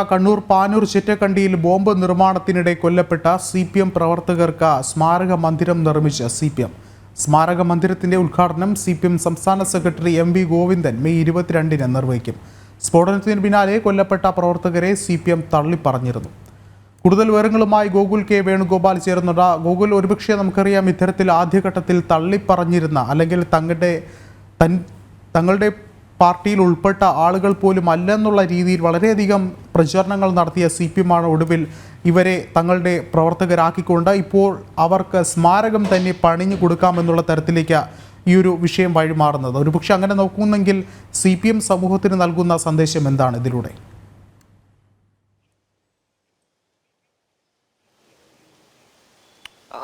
കണ്ണൂർ പാനൂർ ചിറ്റക്കണ്ടിയിൽ ബോംബ് നിർമ്മാണത്തിനിടെ കൊല്ലപ്പെട്ട സി പി എം പ്രവർത്തകർക്ക് സ്മാരക മന്ദിരം നിർമ്മിച്ച സി പി എം സ്മാരക മന്ദിരത്തിന്റെ ഉദ്ഘാടനം സി പി എം സംസ്ഥാന secretary M V Govindan May ഇരുപത്തിരണ്ടിന് നിർവഹിക്കും. സ്ഫോടനത്തിന് പിന്നാലെ കൊല്ലപ്പെട്ട പ്രവർത്തകരെ സി പി എം തള്ളിപ്പറഞ്ഞിരുന്നു. കൂടുതൽ വിവരങ്ങളുമായി ഗോകുൽ കെ വേണുഗോപാൽ ചേരുന്നുണ്ട്. ഗോകുൽ ഒരുപക്ഷെ നമുക്കറിയാം ഇത്തരത്തിൽ ആദ്യഘട്ടത്തിൽ തള്ളിപ്പറഞ്ഞിരുന്ന അല്ലെങ്കിൽ തങ്ങളുടെ തൻ തങ്ങളുടെ പാർട്ടിയിൽ ഉൾപ്പെട്ട ആളുകൾ പോലും അല്ലെന്നുള്ള രീതിയിൽ വളരെയധികം പ്രചരണങ്ങൾ നടത്തിയ സി പി എമ്മാണ് ഒടുവിൽ ഇവരെ തങ്ങളുടെ പ്രവർത്തകരാക്കിക്കൊണ്ട് ഇപ്പോൾ അവർക്ക് സ്മാരകം തന്നെ പണിഞ്ഞു കൊടുക്കാമെന്നുള്ള തരത്തിലേക്ക് ഈ ഒരു വിഷയം വഴിമാറുന്നത്. ഒരുപക്ഷെ അങ്ങനെ നോക്കുന്നെങ്കിൽ സി പി എം സമൂഹത്തിന് നൽകുന്ന സന്ദേശം എന്താണ് ഇതിലൂടെ?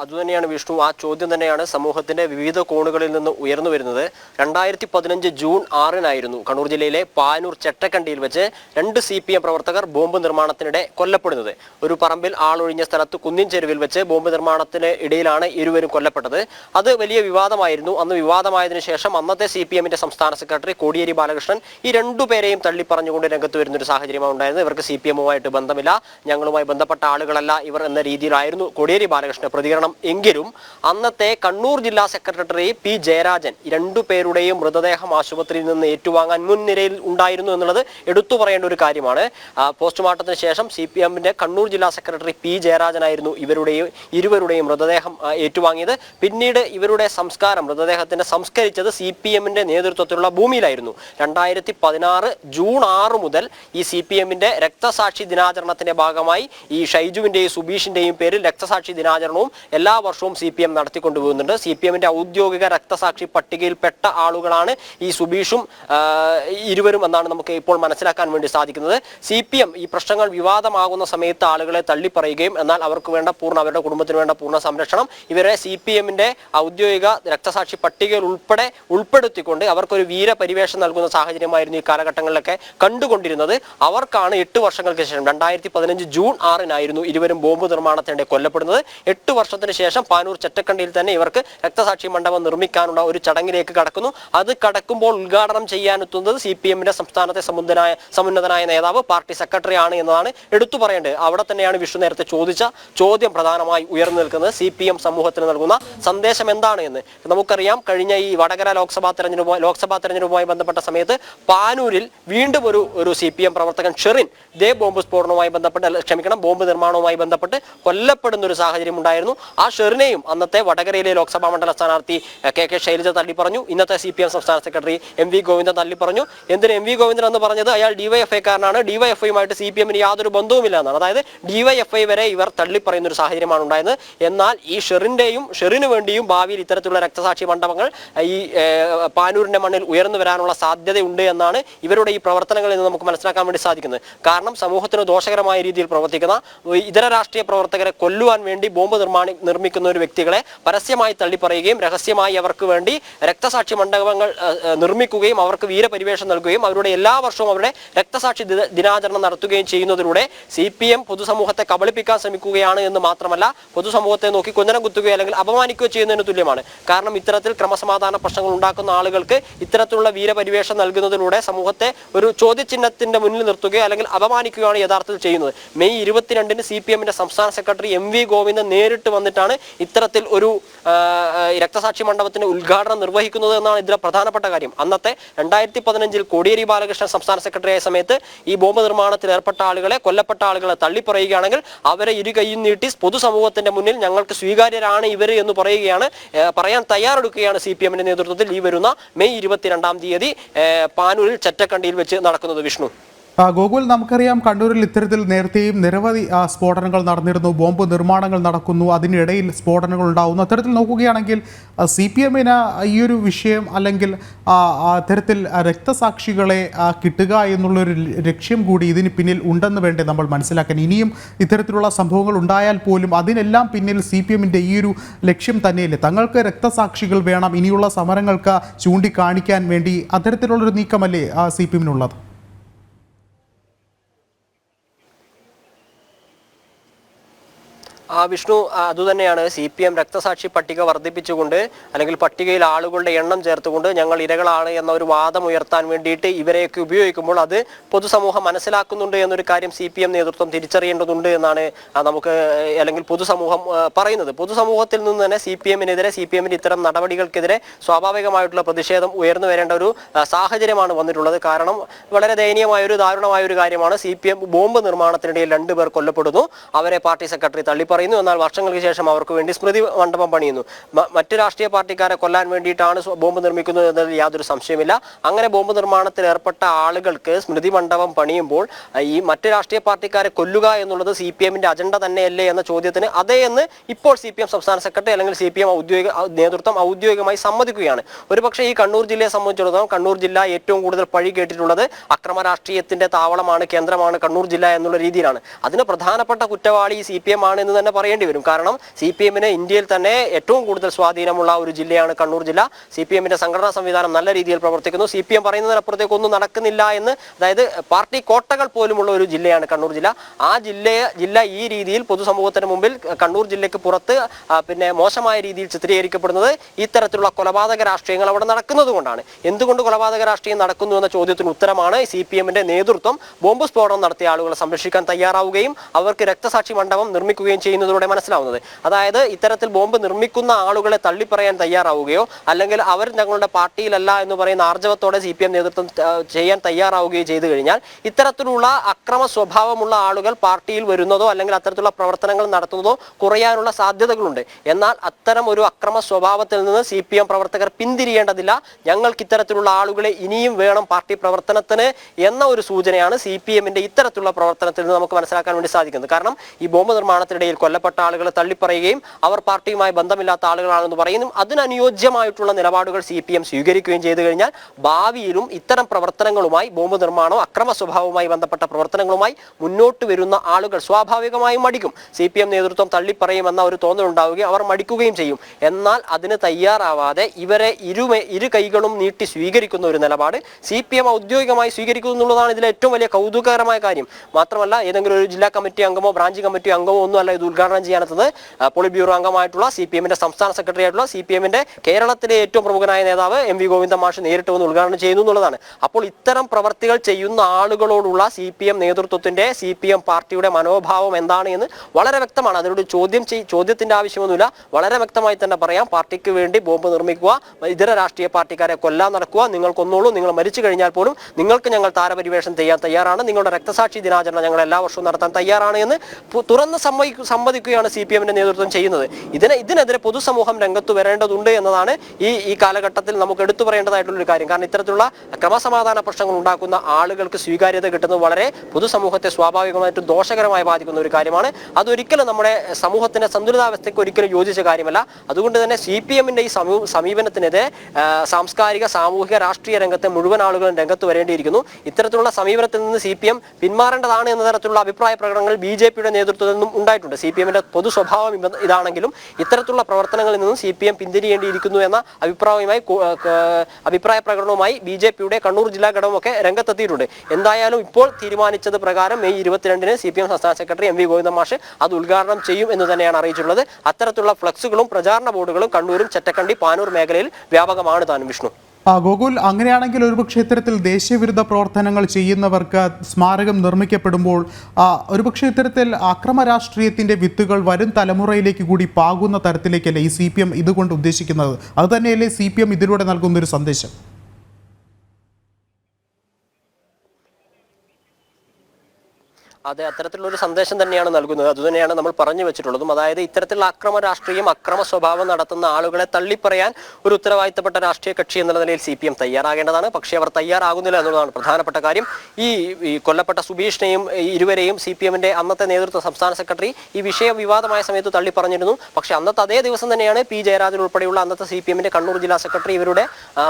അതുതന്നെയാണ് വിഷ്ണു ആ ചോദ്യം തന്നെയാണ് സമൂഹത്തിന്റെ വിവിധ കോണുകളിൽ നിന്ന് ഉയർന്നു വരുന്നത്. രണ്ടായിരത്തി പതിനഞ്ച് ജൂൺ ആറിനായിരുന്നു കണ്ണൂർ ജില്ലയിലെ പാനൂർ ചെട്ടക്കണ്ടിയിൽ വെച്ച് രണ്ട് സി പി എം പ്രവർത്തകർ ബോംബ് നിർമ്മാണത്തിനിടെ കൊല്ലപ്പെടുന്നത്. ഒരു പറമ്പിൽ ആളൊഴിഞ്ഞ സ്ഥലത്ത് കുന്നിൻ ചെരുവിൽ വെച്ച് ബോംബ് നിർമ്മാണത്തിന് ഇടയിലാണ് ഇരുവരും കൊല്ലപ്പെട്ടത്. അത് വലിയ വിവാദമായിരുന്നു. അന്ന് വിവാദമായതിനു ശേഷം അന്നത്തെ സി പി എമ്മിന്റെ സംസ്ഥാന സെക്രട്ടറി കോടിയേരി ബാലകൃഷ്ണൻ ഈ രണ്ടുപേരെയും തള്ളി പറഞ്ഞുകൊണ്ട് രംഗത്ത് വരുന്ന ഒരു സാഹചര്യമാണ് ഉണ്ടായിരുന്നത്. ഇവർക്ക് സി പി എമ്മുമായിട്ട് ബന്ധമില്ല. ഞങ്ങളുമായി ബന്ധപ്പെട്ട ആളുകളല്ല ഇവർ എന്ന രീതിയിലായിരുന്നു കോടിയേരി ബാലകൃഷ്ണൻ പ്രതികരണം. എങ്കിലും അന്നത്തെ കണ്ണൂർ ജില്ലാ സെക്രട്ടറി പി ജയരാജൻ രണ്ടു രണ്ടുപേരുടെയും മൃതദേഹം ആശുപത്രിയിൽ നിന്ന് ഏറ്റുവാങ്ങാൻ മുൻനിരയിൽ ഉണ്ടായിരുന്നു എന്നുള്ളത് എടുത്തു പറയേണ്ട ഒരു കാര്യമാണ്. പോസ്റ്റ്മോർട്ടത്തിന് ശേഷം സി പി എമ്മിന്റെ കണ്ണൂർ ജില്ലാ സെക്രട്ടറി പി ജയരാജനായിരുന്നു ഇവരുടെയും ഇരുവരുടെയും മൃതദേഹം ഏറ്റുവാങ്ങിയത്. പിന്നീട് ഇവരുടെ സംസ്കാരം മൃതദേഹത്തിന്റെ സംസ്കരിച്ചത് സി പി എമ്മിന്റെ നേതൃത്വത്തിലുള്ള ഭൂമിയിലായിരുന്നു. രണ്ടായിരത്തി പതിനാറ് ജൂൺ ആറ് മുതൽ ഈ സി പി എമ്മിന്റെ രക്തസാക്ഷി ദിനാചരണത്തിന്റെ ഭാഗമായി ഈ ഷൈജുവിന്റെയും സുബീഷിന്റെയും പേരിൽ രക്തസാക്ഷി ദിനാചരണവും എല്ലാ വർഷവും സി പി എം നടത്തിക്കൊണ്ടുപോകുന്നുണ്ട്. സി പി എമ്മിന്റെ ഔദ്യോഗിക രക്തസാക്ഷി പട്ടികയിൽപ്പെട്ട ആളുകളാണ് ഈ സുബീഷും ഇരുവരും എന്നാണ് നമുക്ക് ഇപ്പോൾ മനസ്സിലാക്കാൻ വേണ്ടി സാധിക്കുന്നത്. സി പി എം ഈ പ്രശ്നങ്ങൾ വിവാദമാകുന്ന സമയത്ത് ആളുകളെ തള്ളിപ്പറയുകയും എന്നാൽ അവർക്ക് വേണ്ട പൂർണ അവരുടെ കുടുംബത്തിന് വേണ്ട പൂർണ സംരക്ഷണം ഇവരെ സി പി എമ്മിന്റെ ഔദ്യോഗിക രക്തസാക്ഷി പട്ടികയിൽ ഉൾപ്പെടെ ഉൾപ്പെടുത്തിക്കൊണ്ട് അവർക്കൊരു വീരപരിവേഷം നൽകുന്ന സാഹചര്യമായിരുന്നു ഈ കാലഘട്ടങ്ങളിലൊക്കെ കണ്ടുകൊണ്ടിരുന്നത്. അവർക്കാണ് എട്ട് വർഷങ്ങൾക്ക് ശേഷം രണ്ടായിരത്തി പതിനഞ്ച് ജൂൺ ആറിനായിരുന്നു ഇരുവരും ബോംബ് നിർമ്മാണത്തിനിടെ കൊല്ലപ്പെടുന്നത്. എട്ട് വർഷത്തിന് ശേഷം പാനൂർ ചെറ്റക്കണ്ടിയിൽ തന്നെ ഇവർക്ക് രക്തസാക്ഷി മണ്ഡപം നിർമ്മിക്കാനുള്ള ഒരു ചടങ്ങിലേക്ക് കടക്കുന്നു. അത് കടക്കുമ്പോൾ ഉദ്ഘാടനം ചെയ്യാനെത്തുന്നത് സി പി എമ്മിന്റെ സംസ്ഥാനത്തെ സമുന്നതനായ സമുന്നതനായ നേതാവ് പാർട്ടി സെക്രട്ടറി ആണ് എന്നതാണ് എടുത്തു പറയേണ്ടത്. അവിടെ തന്നെയാണ് വിഷ്ണു നേരത്തെ ചോദിച്ച ചോദ്യം പ്രധാനമായി ഉയർന്നു നിൽക്കുന്നത്. സി പി എം സമൂഹത്തിന് നൽകുന്ന സന്ദേശം എന്താണ് എന്ന്. നമുക്കറിയാം കഴിഞ്ഞ ഈ വടകര ലോക്സഭാ തെരഞ്ഞെടുപ്പ് ലോക്സഭാ തെരഞ്ഞെടുപ്പുമായി ബന്ധപ്പെട്ട സമയത്ത് പാനൂരിൽ വീണ്ടും ഒരു ഒരു സി പി എം പ്രവർത്തകൻ ഷെറിൻ ദേ ബോംബ് സ്ഫോടനവുമായി ബന്ധപ്പെട്ട് ക്ഷമിക്കണം ബോംബ് നിർമ്മാണവുമായി ബന്ധപ്പെട്ട് കൊല്ലപ്പെടുന്ന ഒരു സാഹചര്യം ഉണ്ടായിരുന്നു. ആ ഷെറിനെയും അന്നത്തെ വടകരയിലെ ലോക്സഭാ മണ്ഡല സ്ഥാനാർത്ഥി കെ കെ ശൈലജ തള്ളി പറഞ്ഞു ഇന്നത്തെ സി പി എം സംസ്ഥാന സെക്രട്ടറി എം വി ഗോവിന്ദൻ തള്ളി പറഞ്ഞു എന്തിന് എം വി ഗോവിന്ദൻ എന്ന് പറഞ്ഞത് അയാൾ ഡിവൈഎഫ്ഐക്കാരനാണ്. ഡിവൈഎഫ്ഐയുമായിട്ട് സി പി എമ്മിന് യാതൊരു ബന്ധവുമില്ല എന്നാണ് അതായത് ഡിവൈഎഫ്ഐ വരെ ഇവർ തള്ളിപ്പറയുന്ന ഒരു സാഹചര്യമാണ് ഉണ്ടായത് എന്നാൽ ഈ ഷെറിന്റെയും ഷെറിന് വേണ്ടിയും ഭാവിയിൽ ഇത്തരത്തിലുള്ള രക്തസാക്ഷി മണ്ഡപങ്ങൾ ഈ പാനൂരിന്റെ മണ്ണിൽ ഉയർന്നു വരാനുള്ള സാധ്യതയുണ്ട് എന്നാണ് ഇവരുടെ ഈ പ്രവർത്തനങ്ങളിൽ നിന്ന് നമുക്ക് മനസ്സിലാക്കാൻ വേണ്ടി സാധിക്കുന്നത്. കാരണം സമൂഹത്തിന് ദോഷകരമായ രീതിയിൽ പ്രവർത്തിക്കുന്ന ഇതര രാഷ്ട്രീയ പ്രവർത്തകരെ കൊല്ലുവാൻ വേണ്ടി ബോംബ് നിർമ്മാണി നിർമ്മിക്കുന്ന ഒരു വ്യക്തികളെ പരസ്യമായി തള്ളിപ്പറയുകയും രഹസ്യമായി അവർക്ക് വേണ്ടി രക്തസാക്ഷി മണ്ഡപങ്ങൾ നിർമ്മിക്കുകയും അവർക്ക് വീരപരിവേഷം നൽകുകയും അവരുടെ എല്ലാ വർഷവും അവരുടെ രക്തസാക്ഷി ദിനാചരണം നടത്തുകയും ചെയ്യുന്നതിലൂടെ സി പി എം പൊതുസമൂഹത്തെ കബളിപ്പിക്കാൻ ശ്രമിക്കുകയാണ് എന്ന് മാത്രമല്ല പൊതുസമൂഹത്തെ നോക്കി കുഞ്ഞനം കുത്തുകയോ അല്ലെങ്കിൽ അപമാനിക്കുകയോ ചെയ്യുന്നതിന് തുല്യമാണ്. കാരണം ഇത്തരത്തിൽ ക്രമസമാധാന പ്രശ്നങ്ങൾ ഉണ്ടാക്കുന്ന ആളുകൾക്ക് ഇത്തരത്തിലുള്ള വീരപരിവേഷം നൽകുന്നതിലൂടെ സമൂഹത്തെ ഒരു ചോദ്യചിഹ്നത്തിന്റെ മുന്നിൽ നിർത്തുകയോ അല്ലെങ്കിൽ അപമാനിക്കുകയാണ് യഥാർത്ഥത്തിൽ ചെയ്യുന്നത്. മെയ് ഇരുപത്തിരണ്ടിന് സി പി എമ്മിന്റെ സംസ്ഥാന സെക്രട്ടറി എം വി ഗോവിന്ദൻ നേരിട്ട് വന്നിട്ടാണ് ഇത്തരത്തിൽ ഒരു രക്തസാക്ഷി മണ്ഡപത്തിന്റെ ഉദ്ഘാടനം നിർവഹിക്കുന്നത് എന്നാണ് ഇതിലെ പ്രധാനപ്പെട്ട കാര്യം. അന്നത്തെ രണ്ടായിരത്തി പതിനഞ്ചിൽ കോടിയേരി ബാലകൃഷ്ണൻ സംസ്ഥാന സെക്രട്ടറി ആയ സമയത്ത് ഈ ബോംബ് നിർമ്മാണത്തിൽ ഏർപ്പെട്ട ആളുകളെ കൊല്ലപ്പെട്ട ആളുകളെ തള്ളിപ്പറയുകയാണെങ്കിൽ അവരെ ഇരു കൈയും നീട്ടി പൊതുസമൂഹത്തിന്റെ മുന്നിൽ ഞങ്ങൾക്ക് സ്വീകാര്യരാണ് ഇവർ എന്ന് പറയുകയാണ് പറയാൻ തയ്യാറെടുക്കുകയാണ് സി പി എമ്മിന്റെ നേതൃത്വത്തിൽ ഈ വരുന്ന മെയ് ഇരുപത്തിരണ്ടാം തീയതി പാനൂരിൽ ചറ്റക്കണ്ടിയിൽ വെച്ച് നടക്കുന്നത് വിഷ്ണു. ഗോകുൽ നമുക്കറിയാം കണ്ണൂരിൽ ഇത്തരത്തിൽ നേരത്തെയും നിരവധി സ്ഫോടനങ്ങൾ നടന്നിരുന്നു ബോംബ് നിർമ്മാണങ്ങൾ നടക്കുന്നു അതിനിടയിൽ സ്ഫോടനങ്ങൾ ഉണ്ടാകുന്നു അത്തരത്തിൽ നോക്കുകയാണെങ്കിൽ സി പി എമ്മിന് ഈ ഒരു വിഷയം അല്ലെങ്കിൽ അത്തരത്തിൽ രക്തസാക്ഷികളെ കിട്ടുക എന്നുള്ളൊരു ലക്ഷ്യം കൂടി ഇതിന് പിന്നിൽ ഉണ്ടെന്ന് വേണ്ടേ നമ്മൾ മനസ്സിലാക്കാൻ? ഇനിയും ഇത്തരത്തിലുള്ള സംഭവങ്ങൾ ഉണ്ടായാൽ പോലും അതിനെല്ലാം പിന്നിൽ സി പി എമ്മിന്റെ ഈ ഒരു ലക്ഷ്യം തന്നെയല്ലേ? തങ്ങൾക്ക് രക്തസാക്ഷികൾ വേണം ഇനിയുള്ള സമരങ്ങൾക്ക് ചൂണ്ടിക്കാണിക്കാൻ വേണ്ടി അത്തരത്തിലുള്ളൊരു നീക്കമല്ലേ സി പി എമ്മിനുള്ളത്? വിഷ്ണു അതുതന്നെയാണ്. സി പി എം രക്തസാക്ഷി പട്ടിക വർദ്ധിപ്പിച്ചുകൊണ്ട് അല്ലെങ്കിൽ പട്ടികയിൽ ആളുകളുടെ എണ്ണം ചേർത്തുകൊണ്ട് ഞങ്ങൾ ഇരകളാണ് എന്ന ഒരു വാദം ഉയർത്താൻ വേണ്ടിയിട്ട് ഇവരെയൊക്കെ ഉപയോഗിക്കുമ്പോൾ അത് പൊതുസമൂഹം മനസ്സിലാക്കുന്നുണ്ട് എന്നൊരു കാര്യം സി നേതൃത്വം തിരിച്ചറിയേണ്ടതുണ്ട് എന്നാണ് നമുക്ക് അല്ലെങ്കിൽ പൊതുസമൂഹം പറയുന്നത്. പൊതുസമൂഹത്തിൽ നിന്ന് തന്നെ സി പി എമ്മിനെതിരെ സി പി എമ്മിന്റെ ഇത്തരം നടപടികൾക്കെതിരെ സ്വാഭാവികമായിട്ടുള്ള പ്രതിഷേധം ഉയർന്നു വരേണ്ട ഒരു സാഹചര്യമാണ് വന്നിട്ടുള്ളത്. കാരണം വളരെ ദയനീയമായ ഒരു ദാരുണമായ ഒരു കാര്യമാണ് സി ബോംബ് നിർമ്മാണത്തിനിടയിൽ രണ്ടുപേർ കൊല്ലപ്പെടുന്നു. അവരെ പാർട്ടി സെക്രട്ടറി തള്ളിപ്പറയുന്നു എന്നാൽ വർഷങ്ങൾക്ക് ശേഷം അവർക്ക് വേണ്ടി സ്മൃതി മണ്ഡപം പണിയുന്നു. മറ്റ് രാഷ്ട്രീയ പാർട്ടിക്കാരെ കൊല്ലാൻ വേണ്ടിയിട്ടാണ് ബോംബ് നിർമ്മിക്കുന്നത് എന്നതിൽ യാതൊരു സംശയമില്ല അങ്ങനെ ബോംബ് നിർമ്മാണത്തിൽ ഏർപ്പെട്ട ആളുകൾക്ക് സ്മൃതി മണ്ഡപം പണിയുമ്പോൾ ഈ മറ്റ് രാഷ്ട്രീയ പാർട്ടിക്കാരെ കൊല്ലുക എന്നുള്ളത് സി പി എമ്മിന്റെ അജണ്ട തന്നെയല്ലേ എന്ന ചോദ്യത്തിന് അതേ എന്ന് ഇപ്പോൾ സി പി എം സംസ്ഥാന സെക്രട്ടറി അല്ലെങ്കിൽ സി പി എം ഔദ്യോഗിക നേതൃത്വം ഔദ്യോഗികമായി സമ്മതിക്കുകയാണ്. ഒരുപക്ഷെ ഈ കണ്ണൂർ ജില്ലയെ സംബന്ധിച്ചിടത്തോളം കണ്ണൂർ ജില്ല ഏറ്റവും കൂടുതൽ പഴി കേട്ടിട്ടുള്ളത് അക്രമ രാഷ്ട്രീയത്തിന്റെ താവളമാണ് കേന്ദ്രമാണ് കണ്ണൂർ ജില്ല എന്നുള്ള രീതിയിലാണ്. അതിന് പ്രധാനപ്പെട്ട കുറ്റവാളി സി പി എം ആണ് എന്ന് തന്നെ പറയേണ്ടി വരും. കാരണം സി പി എമ്മിന് ഇന്ത്യയിൽ തന്നെ ഏറ്റവും കൂടുതൽ സ്വാധീനമുള്ള ഒരു ജില്ലയാണ് കണ്ണൂർ ജില്ല. സി പി എമ്മിന്റെ സംഘടനാ സംവിധാനം നല്ല രീതിയിൽ പ്രവർത്തിക്കുന്നു. സി പി എം പറയുന്നതിനപ്പുറത്തേക്ക് ഒന്നും നടക്കുന്നില്ല എന്ന് അതായത് പാർട്ടി കോട്ടകൾ പോലുമുള്ള ഒരു ജില്ലയാണ് കണ്ണൂർ ജില്ല. ആ ജില്ലയെ ജില്ല ഈ രീതിയിൽ പൊതുസമൂഹത്തിന് മുമ്പിൽ കണ്ണൂർ ജില്ലയ്ക്ക് പുറത്ത് പിന്നെ മോശമായ രീതിയിൽ ചിത്രീകരിക്കപ്പെടുന്നത് ഇത്തരത്തിലുള്ള കൊലപാതക രാഷ്ട്രീയങ്ങൾ അവിടെ നടക്കുന്നത് കൊണ്ടാണ് എന്തുകൊണ്ട് കൊലപാതക രാഷ്ട്രീയം നടക്കുന്നു എന്ന ചോദ്യത്തിന് ഉത്തരമാണ് സി പി എമ്മിന്റെ നേതൃത്വം. ബോംബ് സ്ഫോടനം നടത്തിയ ആളുകളെ സംരക്ഷിക്കാൻ തയ്യാറാവുകയും അവർക്ക് രക്തസാക്ഷി മണ്ഡപം നിർമ്മിക്കുകയും ചെയ്യുന്നതിലൂടെ മനസ്സിലാവുന്നത്. അതായത് ഇത്തരത്തിൽ ബോംബ് നിർമ്മിക്കുന്ന ആളുകളെ തള്ളിപ്പറയാൻ തയ്യാറാവുകയോ അല്ലെങ്കിൽ അവർ ഞങ്ങളുടെ പാർട്ടിയിലല്ല എന്ന് പറയുന്ന ആർജവത്തോടെ സി പി എം നേതൃത്വം ചെയ്യാൻ തയ്യാറാവുകയോ ചെയ്തു കഴിഞ്ഞാൽ ഇത്തരത്തിലുള്ള അക്രമ സ്വഭാവമുള്ള ആളുകൾ പാർട്ടിയിൽ വരുന്നതോ അല്ലെങ്കിൽ അത്തരത്തിലുള്ള പ്രവർത്തനങ്ങൾ നടത്തുന്നതോ കുറയാനുള്ള സാധ്യതകളുണ്ട്. എന്നാൽ അത്തരം ഒരു അക്രമ സ്വഭാവത്തിൽ നിന്ന് സി പി എം പ്രവർത്തകർ പിന്തിരിയേണ്ടതില്ല. ഞങ്ങൾക്ക് ഇത്തരത്തിലുള്ള ആളുകളെ ഇനിയും വേണം പാർട്ടി പ്രവർത്തനത്തിന് എന്ന ഒരു സൂചനയാണ് സി പി എമ്മിന്റെ ഇത്തരത്തിലുള്ള പ്രവർത്തനത്തിൽ നിന്ന് നമുക്ക് മനസ്സിലാക്കാൻ വേണ്ടി സാധിക്കുന്നത്. കാരണം ഈ ബോംബ് നിർമ്മാണത്തിനിടയിൽ കൊല്ലപ്പെട്ട ആളുകൾ തള്ളിപ്പറയുകയും അവർ പാർട്ടിയുമായി ബന്ധമില്ലാത്ത ആളുകളാണെന്ന് പറയുന്നു. അതിനനുയോജ്യമായിട്ടുള്ള നിലപാടുകൾ സി പി എം സ്വീകരിക്കുകയും ചെയ്തു കഴിഞ്ഞാൽ ഭാവിയിലും ഇത്തരം പ്രവർത്തനങ്ങളുമായി ബോംബ് നിർമ്മാണം അക്രമ സ്വഭാവവുമായി ബന്ധപ്പെട്ട പ്രവർത്തനങ്ങളുമായി മുന്നോട്ട് വരുന്ന ആളുകൾ സ്വാഭാവികമായും മടിക്കും. സി പി എം നേതൃത്വം തള്ളിപ്പറയുമെന്ന ഒരു തോന്നലുണ്ടാവുകയും അവർ മടിക്കുകയും ചെയ്യും. എന്നാൽ അതിന് തയ്യാറാവാതെ ഇവരെ ഇരു ഇരു കൈകളും നീട്ടി സ്വീകരിക്കുന്ന ഒരു നിലപാട് സി പി എം ഔദ്യോഗികമായി സ്വീകരിക്കുന്നു എന്നുള്ളതാണ് ഇതിലെ ഏറ്റവും വലിയ കൗതുകകരമായ കാര്യം. മാത്രമല്ല ഏതെങ്കിലും ഒരു ജില്ലാ കമ്മിറ്റി അംഗമോ ബ്രാഞ്ച് കമ്മിറ്റി അംഗമോ ഒന്നും അല്ല ഇത് ഉദ്ഘാടനം ചെയ്യാനെത്തുന്നത് പോളിറ്റ് ബ്യൂറോ അംഗമായിട്ടുള്ള സി പി എമ്മിന്റെ സംസ്ഥാന സെക്രട്ടറി ആയിട്ടുള്ള സി പി എമ്മിന്റെ കേരളത്തിലെ ഏറ്റവും പ്രമുഖനായ നേതാവ് എം വി ഗോവിന്ദ മാഷ് നേരിട്ട് വന്ന് ഉദ്ഘാടനം ചെയ്യുന്നു എന്നുള്ളതാണ്. അപ്പോൾ ഇത്തരം പ്രവർത്തികൾ ചെയ്യുന്ന ആളുകളോടുള്ള സി പി എം നേതൃത്വത്തിന്റെ സി പി എം പാർട്ടിയുടെ മനോഭാവം എന്താണ് എന്ന് വളരെ വ്യക്തമാണ്. അതിനോട് ചോദ്യം ചോദ്യത്തിന്റെ ആവശ്യമൊന്നുമില്ല. വളരെ വ്യക്തമായി തന്നെ പറയാം. പാർട്ടിക്ക് വേണ്ടി ബോംബ് നിർമ്മിക്കുക ഇതര രാഷ്ട്രീയ പാർട്ടിക്കാരെ കൊല്ലാൻ നടക്കുക നിങ്ങൾ നിങ്ങൾ മരിച്ചു കഴിഞ്ഞാൽ പോലും നിങ്ങൾക്ക് ഞങ്ങൾ താരപരിവേഷം ചെയ്യാൻ തയ്യാറാണ്. നിങ്ങളുടെ രക്തസാക്ഷി ദിനാചരണം ഞങ്ങൾ എല്ലാ വർഷവും നടത്താൻ തയ്യാറാണ് എന്ന് തുറന്ന് സമ്മതിക്കു സമ്മതിക്കുകയാണ് സി പി എമ്മിന്റെ നേതൃത്വം ചെയ്യുന്നത്. ഇതിനെ ഇതിനെതിരെ പൊതുസമൂഹം രംഗത്ത് വരേണ്ടതുണ്ട് എന്നതാണ് ഈ ഈ കാലഘട്ടത്തിൽ നമുക്ക് എടുത്തു പറയേണ്ടതായിട്ടുള്ള ഒരു കാര്യം. കാരണം ഇത്തരത്തിലുള്ള ക്രമസമാധാന പ്രശ്നങ്ങൾ ഉണ്ടാക്കുന്ന ആളുകൾക്ക് സ്വീകാര്യത കിട്ടുന്നത് വളരെ പൊതുസമൂഹത്തെ സ്വാഭാവികമായിട്ടും ദോഷകരമായി ബാധിക്കുന്ന ഒരു കാര്യമാണ്. അതൊരിക്കലും നമ്മുടെ സമൂഹത്തിന്റെ സന്തുലിതാവസ്ഥയ്ക്ക് ഒരിക്കലും യോജിച്ച കാര്യമല്ല. അതുകൊണ്ട് തന്നെ സി പി എമ്മിന്റെ ഈ സമൂ- സമീപനത്തിനെതിരെ സാംസ്കാരിക സാമൂഹിക രാഷ്ട്രീയ രംഗത്തെ മുഴുവൻ ആളുകളും രംഗത്ത് വരേണ്ടിയിരിക്കുന്നു. ഇത്തരത്തിലുള്ള സമീപനത്തിൽ നിന്ന് സി പി എം പിന്മാറേണ്ടതാണ് എന്ന തരത്തിലുള്ള അഭിപ്രായ പ്രകടനങ്ങൾ ബി ജെ പിയുടെ നേതൃത്വത്തിൽ നിന്നും ഉണ്ടായിട്ടുണ്ട്. സി പി എമ്മിന്റെ പൊതു സ്വഭാവം ഇതാണെങ്കിലും ഇത്തരത്തിലുള്ള പ്രവർത്തനങ്ങളിൽ നിന്നും സി പി എം പിന്തിരിയേണ്ടിയിരിക്കുന്നു എന്ന അഭിപ്രായവുമായി അഭിപ്രായ പ്രകടനവുമായി ബി ജെ പിയുടെ കണ്ണൂർ ജില്ലാ ഘടകമൊക്കെ രംഗത്തെത്തിയിട്ടുണ്ട്. എന്തായാലും ഇപ്പോൾ തീരുമാനിച്ചത് പ്രകാരം മെയ് ഇരുപത്തിരണ്ടിന് സി പി എം സംസ്ഥാന സെക്രട്ടറി എം വി ഗോവിന്ദ മാഷ് അത് ഉദ്ഘാടനം ചെയ്യും എന്ന് തന്നെയാണ് അറിയിച്ചിട്ടുള്ളത്. അത്തരത്തിലുള്ള ഫ്ലക്സുകളും പ്രചാരണ ബോർഡുകളും കണ്ണൂരും ചെറ്റക്കണ്ടി പാനൂർ മേഖലയിൽ വ്യാപകമാണ് താനും വിഷ്ണു. ആ ഗോകുൽ അങ്ങനെയാണെങ്കിൽ ഒരുപക്ഷെ ഇത്തരത്തിൽ ദേശീയവിരുദ്ധ പ്രവർത്തനങ്ങൾ ചെയ്യുന്നവർക്ക് സ്മാരകം നിർമ്മിക്കപ്പെടുമ്പോൾ ഒരുപക്ഷെ ഇത്തരത്തിൽ അക്രമ രാഷ്ട്രീയത്തിന്റെ വിത്തുകൾ വരും തലമുറയിലേക്ക് കൂടി പാകുന്ന തരത്തിലേക്കല്ലേ ഈ സി പി എം ഇതുകൊണ്ട് ഉദ്ദേശിക്കുന്നത്? അത് തന്നെയല്ലേ സി പി എം ഇതിലൂടെ നൽകുന്ന ഒരു സന്ദേശം? അതെ അത്തരത്തിലുള്ള സന്ദേശം തന്നെയാണ് നൽകുന്നത്. അതുതന്നെയാണ് നമ്മൾ പറഞ്ഞു വെച്ചിട്ടുള്ളതും. അതായത് ഇത്തരത്തിലുള്ള അക്രമ രാഷ്ട്രീയം അക്രമ സ്വഭാവം നടത്തുന്ന ആളുകളെ തള്ളിപ്പറയാൻ ഒരു ഉത്തരവാദിത്തപ്പെട്ട രാഷ്ട്രീയ കക്ഷി എന്ന നിലയിൽ സി പി എം തയ്യാറാകേണ്ടതാണ്. പക്ഷേ അവർ തയ്യാറാകുന്നില്ല എന്നുള്ളതാണ് പ്രധാനപ്പെട്ട കാര്യം. ഈ കൊല്ലപ്പെട്ട സുബീഷിനെയും ഇരുവരെയും സി പി എമ്മിന്റെ അന്നത്തെ നേതൃത്വ സംസ്ഥാന സെക്രട്ടറി ഈ വിഷയം വിവാദമായ സമയത്ത് തള്ളിപ്പറഞ്ഞിരുന്നു. പക്ഷേ അന്നത്തെ അതേ ദിവസം തന്നെയാണ് പി ജയരാജൻ ഉൾപ്പെടെയുള്ള അന്നത്തെ സി പി എമ്മിന്റെ കണ്ണൂർ ജില്ലാ സെക്രട്ടറി ഇവരുടെ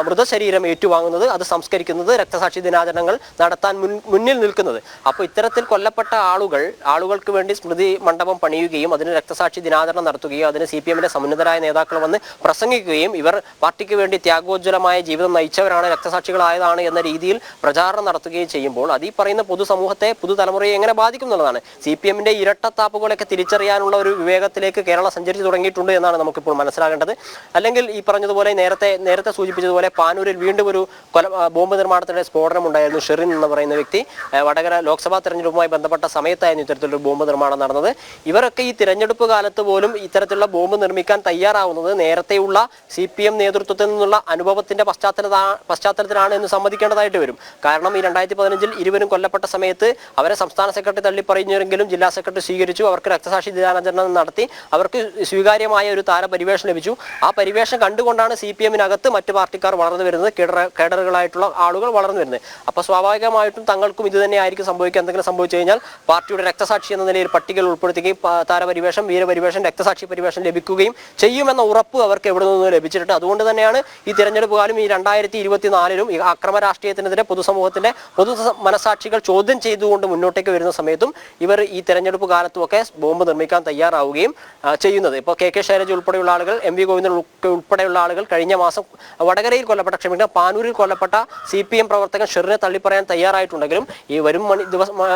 മൃതശരീരം ഏറ്റുവാങ്ങുന്നത് അത് സംസ്കരിക്കുന്നത് രക്തസാക്ഷി ദിനാചരണങ്ങൾ നടത്താൻ മുന്നിൽ നിൽക്കുന്നത്. അപ്പോൾ ഇത്തരത്തിൽ കൊല്ലപ്പെട്ട കൊല്ലപ്പെട്ട ആളുകൾ ആളുകൾക്ക് വേണ്ടി സ്മൃതി മണ്ഡപം പണിയുകയും അതിന് രക്തസാക്ഷി ദിനാചരണം നടത്തുകയും അതിന് സി പി എമ്മിന്റെ സമുന്നതരായ നേതാക്കൾ വന്ന് പ്രസംഗിക്കുകയും ഇവർ പാർട്ടിക്ക് വേണ്ടി ത്യാഗോജ്വലമായ ജീവിതം നയിച്ചവരാണ് രക്തസാക്ഷികളായതാണ് എന്ന രീതിയിൽ പ്രചാരണം നടത്തുകയും ചെയ്യുമ്പോൾ അത് ഈ പറയുന്ന പൊതുസമൂഹത്തെ പുതുതലമുറയെ എങ്ങനെ ബാധിക്കും എന്നുള്ളതാണ്. സി പി എമ്മിന്റെ ഇരട്ടത്താപ്പുകളൊക്കെ തിരിച്ചറിയാനുള്ള ഒരു വിവേകത്തിലേക്ക് കേരളം സഞ്ചരിച്ചു തുടങ്ങിയിട്ടുണ്ട് എന്നാണ് നമുക്കിപ്പോൾ മനസ്സിലാകേണ്ടത്. അല്ലെങ്കിൽ ഈ പറഞ്ഞതുപോലെ നേരത്തെ നേരത്തെ സൂചിപ്പിച്ചതുപോലെ പാനൂരിൽ വീണ്ടും ഒരു കൊല ബോംബ് നിർമ്മാണത്തിന്റെ സ്ഫോടനം ഉണ്ടായിരുന്നു ഷെറിൻ എന്ന് പറയുന്ന വ്യക്തി വടകര ലോക്സഭാ തെരഞ്ഞെടുപ്പുമായി ബന്ധപ്പെട്ട സമയത്തായിരുന്നു ഇത്തരത്തിലൊരു ബോംബ് നിർമ്മാണം നടന്നത്. ഇവരൊക്കെ ഈ തിരഞ്ഞെടുപ്പ് കാലത്ത് പോലും ഇത്തരത്തിലുള്ള ബോംബ് നിർമ്മിക്കാൻ തയ്യാറാവുന്നത് നേരത്തെയുള്ള സി പി എം നേതൃത്വത്തിൽ നിന്നുള്ള അനുഭവത്തിന്റെ പശ്ചാത്തല പശ്ചാത്തലത്തിലാണ് എന്ന് സമ്മതിക്കേണ്ടതായിട്ട് വരും. കാരണം ഈ രണ്ടായിരത്തി പതിനഞ്ചിൽ ഇരുവരും കൊല്ലപ്പെട്ട സമയത്ത് അവരെ സംസ്ഥാന സെക്രട്ടറി തള്ളിപ്പറഞ്ഞെങ്കിലും ജില്ലാ സെക്രട്ടറി സ്വീകരിച്ചു. അവർക്ക് രക്തസാക്ഷി ദിനാചരണം നടത്തി. അവർക്ക് സ്വീകാര്യമായ ഒരു താരപരിവേഷം ലഭിച്ചു. ആ പരിവേഷം കണ്ടുകൊണ്ടാണ് സി പി എമ്മിനകത്ത് മറ്റു പാർട്ടിക്കാർ വളർന്നു വരുന്നത്. കേഡർ കേഡറുകളായിട്ടുള്ള ആളുകൾ വളർന്നു വരുന്നത്. അപ്പോൾ സ്വാഭാവികമായിട്ടും തങ്ങൾക്കും ഇത് തന്നെയായിരിക്കും സംഭവിക്കുക. എന്തെങ്കിലും സംഭവിച്ചു കഴിഞ്ഞാൽ പാർട്ടിയുടെ രക്തസാക്ഷി എന്ന നിലയിൽ പട്ടികയിൽ ഉൾപ്പെടുത്തുകയും താരപരിവേഷം വീരപരിവേഷം രക്തസാക്ഷി പരിവേഷം ലഭിക്കുകയും ചെയ്യുമെന്ന ഉറപ്പ് അവർക്ക് എവിടെ നിന്ന് ലഭിച്ചിട്ടുണ്ട്. അതുകൊണ്ട് തന്നെയാണ് ഈ തിരഞ്ഞെടുപ്പ് കാലം ഈ രണ്ടായിരത്തി ഇരുപത്തിനാലിലും ഈ അക്രമ രാഷ്ട്രീയത്തിനെതിരെ പൊതുസമൂഹത്തിന്റെ പൊതു മനസാക്ഷികൾ ചോദ്യം ചെയ്തുകൊണ്ട് മുന്നോട്ടേക്ക് വരുന്ന സമയത്തും ഇവർ ഈ തെരഞ്ഞെടുപ്പ് കാലത്തുമൊക്കെ ബോംബ് നിർമ്മിക്കാൻ തയ്യാറാവുകയും ചെയ്യുന്നത്. ഇപ്പോൾ കെ കെ ശൈലജ ഉൾപ്പെടെയുള്ള ആളുകൾ എം വി ഗോവിന്ദൻ ഉൾപ്പെ- ഉൾപ്പെടെയുള്ള ആളുകൾ കഴിഞ്ഞ മാസം വടകരയിൽ കൊല്ലപ്പെട്ട ക്ഷമിക്കണം പാനൂരിൽ കൊല്ലപ്പെട്ട സി പി എം പ്രവർത്തകൻ ഷെറിനെ തള്ളിപ്പറയാൻ തയ്യാറായിട്ടുണ്ടെങ്കിലും ഈ വരും ദിവസ മ-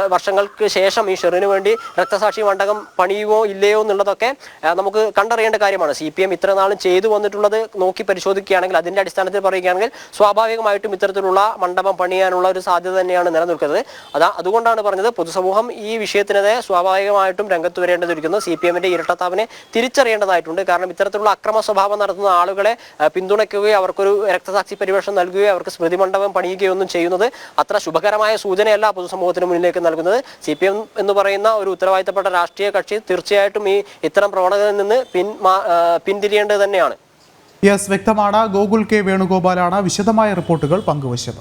വർഷങ്ങൾക്ക് ശേഷം ഈ ഷെറിന് വേണ്ടി രക്തസാക്ഷി മണ്ഡകം പണിയുമോ ഇല്ലയോ എന്നുള്ളതൊക്കെ നമുക്ക് കണ്ടറിയേണ്ട കാര്യമാണ്. സി പി എം ഇത്ര നാളും ചെയ്തു വന്നിട്ടുള്ളത് നോക്കി പരിശോധിക്കുകയാണെങ്കിൽ അതിന്റെ അടിസ്ഥാനത്തിൽ പറയുകയാണെങ്കിൽ സ്വാഭാവികമായിട്ടും ഇത്തരത്തിലുള്ള മണ്ഡപം പണിയാനുള്ള ഒരു സാധ്യത തന്നെയാണ് നിലനിൽക്കുന്നത്. അതാ അതുകൊണ്ടാണ് പറഞ്ഞത് പൊതുസമൂഹം ഈ വിഷയത്തിനെതിരെ സ്വാഭാവികമായിട്ടും രംഗത്ത് വരേണ്ടതിരിക്കുന്നു. സി പി എമ്മിന്റെ ഇരട്ടത്താവിനെ തിരിച്ചറിയേണ്ടതായിട്ടുണ്ട്. കാരണം ഇത്തരത്തിലുള്ള അക്രമ സ്വഭാവം നടത്തുന്ന ആളുകളെ പിന്തുണയ്ക്കുകയോ അവർക്കൊരു രക്തസാക്ഷി പരിവേഷം നൽകുകയോ അവർക്ക് സ്മൃതി മണ്ഡപം പണിയുകയോ ഒന്നും ചെയ്യുന്നത് അത്ര ശുഭകരമായ സൂചനയല്ല പൊതുസമൂഹത്തിന് മുന്നിലേക്ക് നൽകുന്നത്. സി പി എം എന്ന് പറയുന്ന ഒരു ഉത്തരവാദിത്തപ്പെട്ട രാഷ്ട്രീയ കക്ഷി തീർച്ചയായിട്ടും ഈ ഇത്തരം പ്രവണതയിൽ നിന്ന് പിൻ പിന്തിരിയേണ്ടത് തന്നെയാണ്. യെസ് വ്യക്തമാണ്. ഗോകുൽ കെ വേണുഗോപാലാണ് വിശദമായ റിപ്പോർട്ടുകൾ പങ്കുവച്ചത്.